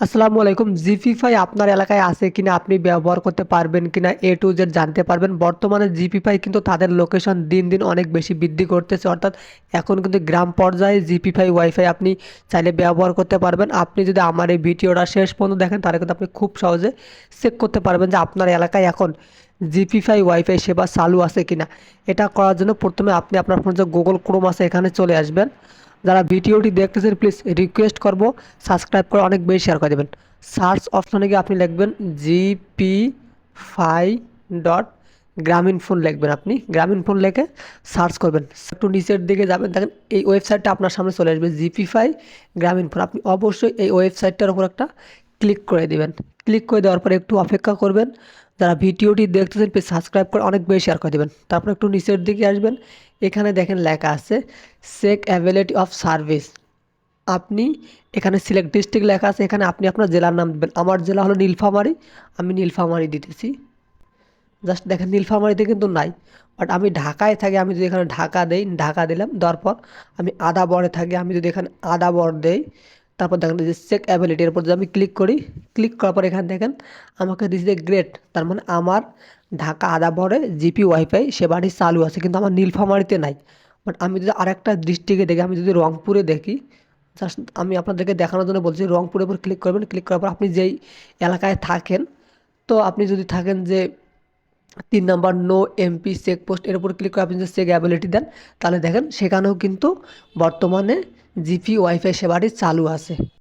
আসসালামু আলাইকুম। জিপিফাই আপনার এলাকায় আছে কিনা আপনি ব্যবহার করতে পারবেন কিনা এ টু জেড জানতে পারবেন। বর্তমানে জিপিফাই কিন্তু তাদের লোকেশন দিন দিন অনেক বেশি বৃদ্ধি করতেছে। অর্থাৎ এখন কিন্তু গ্রাম পর্যায়ে জিপিফাই ওয়াইফাই আপনি চাইলে ব্যবহার করতে পারবেন। আপনি যদি আমার এই ভিডিওটা শেষ পর্যন্ত দেখেন, তাহলে কিন্তু আপনি খুব সহজে চেক করতে পারবেন যে আপনার এলাকায় এখন জিপিফাই ওয়াইফাই সেবা চালু আছে কিনা। এটা করার জন্য প্রথমে আপনি আপনার ফোন যে গুগল ক্রোম আছে, এখানে চলে আসবেন। যারা ভিডিওটি দেখতেছেন প্লিজ রিকোয়েস্ট করব সাবস্ক্রাইব করে অনেক বেশি শেয়ার করে দেবেন। সার্চ অপশনে গিয়ে আপনি লিখবেন GP phi dot Grameen phone লিখবেন আপনি। গ্রামীণ ফোন লিখে সার্চ করবেন। একটু নিচের দিকে যাবেন, দেখেন এই ওয়েবসাইটটা আপনার সামনে চলে আসবে জিপি ফাই গ্রামীণ ফোন আপনি অবশ্যই এই ওয়েবসাইটটার উপর একটা ক্লিক করে দেবেন। ক্লিক করে দেওয়ার পরে একটু অপেক্ষা করবেন। যারা ভিডিওটি দেখতেছেন প্লিজ সাবস্ক্রাইব করে অনেক বেশি শেয়ার করে দেবেন। তারপর একটু নিচের দিকে আসবেন। এখানে দেখেন লেখা আছে চেক অ্যাভেলিটি অফ সার্ভিস আপনি এখানে সিলেক্ট ডিস্ট্রিক্ট লেখা আছে। এখানে আপনি আপনার জেলার নাম দেবেন। আমার জেলা হলো নীলফামারী। আমি নীলফামারী দিতেছি। জাস্ট দেখেন, নীলফামারীতে কিন্তু নাই। বাট আমি ঢাকায় থাকি। আমি যদি এখানে ঢাকা দেই, ঢাকা দিলাম, দেওয়ার পর আমি আদা বরে থাকি। আমি যদি এখানে আদা বর দেই তারপর দেখেন যে চেক অ্যাবিলিটির উপর যদি আমি ক্লিক করি ক্লিক করার পর এখানে দেখেন আমাকে দিচ্ছে গ্রেট তার মানে আমার ঢাকা আদা বরে জিপি ওয়াইফাই সেবাটি চালু আছে, কিন্তু আমার নীলফামারিতে নাই। বাট আমি যদি আরেকটা ডিস্ট্রিক্টে দেখি, আমি যদি রংপুরে দেখি জাস্ট আমি আপনাদেরকে দেখানোর জন্য বলছি, রংপুরের উপর ক্লিক করবেন ক্লিক করার পর আপনি যেই এলাকায় থাকেন, তো আপনি যদি থাকেন যে তিন নাম্বার নো এমপি চেকপোস্ট এর উপর ক্লিক করে আপনি যদি চেক অ্যাবিলিটি দেন, তাহলে দেখেন সেখানেও কিন্তু বর্তমানে জিপি ওয়াইফাই সেবাটি চালু আছে।